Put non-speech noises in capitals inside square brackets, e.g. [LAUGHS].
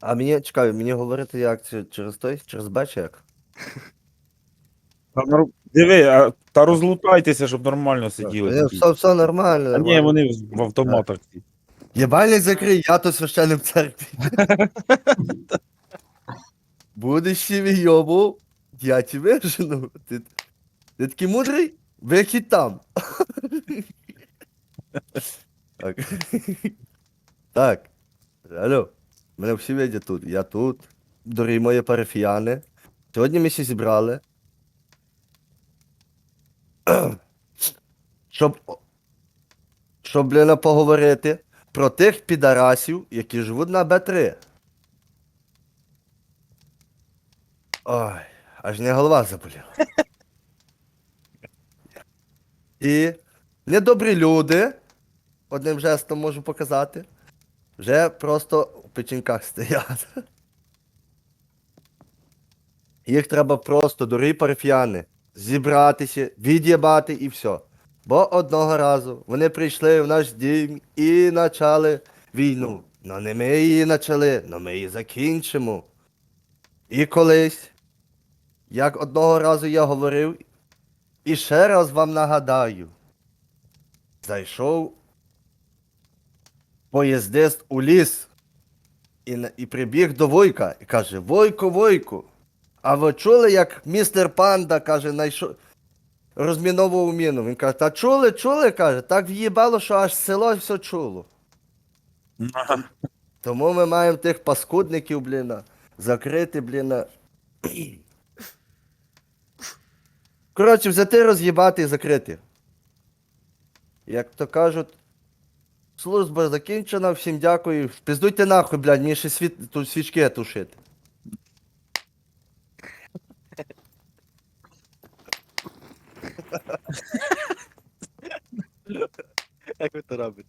А мені, чекай, мені говорити як це через той, через Б чи як? Та Диви, а, та розлутайтеся, щоб нормально сиділи. Такі. все, все нормально. Та ні, нормально. вони в- в автоматах. ці. Єбальник закрий, я тут священник в церкві. [LAUGHS] Будеш ще йобу, я тебе жену. Ти, ти такий мудрий? Вихід там. [LAUGHS] так. так. Алло. Мене всі видять тут. Я тут. Дорогі мої парафіяни. Сьогодні ми всі зібрали. [CLEARS THROAT] щоб, щоб блін, поговорити про тих підарасів, які живуть на Б3. Ой, аж не голова заболіла. [LAUGHS] І недобрі люди, одним жестом можу показати, вже просто у печінках стоять. [LAUGHS] Їх треба просто, дорогі парафіяни, зібратися, від'єбати і все. Бо одного разу вони прийшли в наш дім і почали війну. Ну не ми її почали, но ми її закінчимо. І колись, як одного разу я говорив, і ще раз вам нагадаю, зайшов поїздист у ліс і, і прибіг до Войка і каже: Войко, Войку, а ви чули, як містер Панда каже, найшов розміновував міну. Він каже, та чули, чули, каже, так в'їбало, що аж село все чуло. Тому ми маємо тих паскудників, блін, закрити, блін. Коротше, взяти, роз'їбати і закрити. Як то кажуть, служба закінчена, всім дякую. Пиздуйте нахуй, блядь, мені ще світ, тут свічки тушити. Як ви то робите?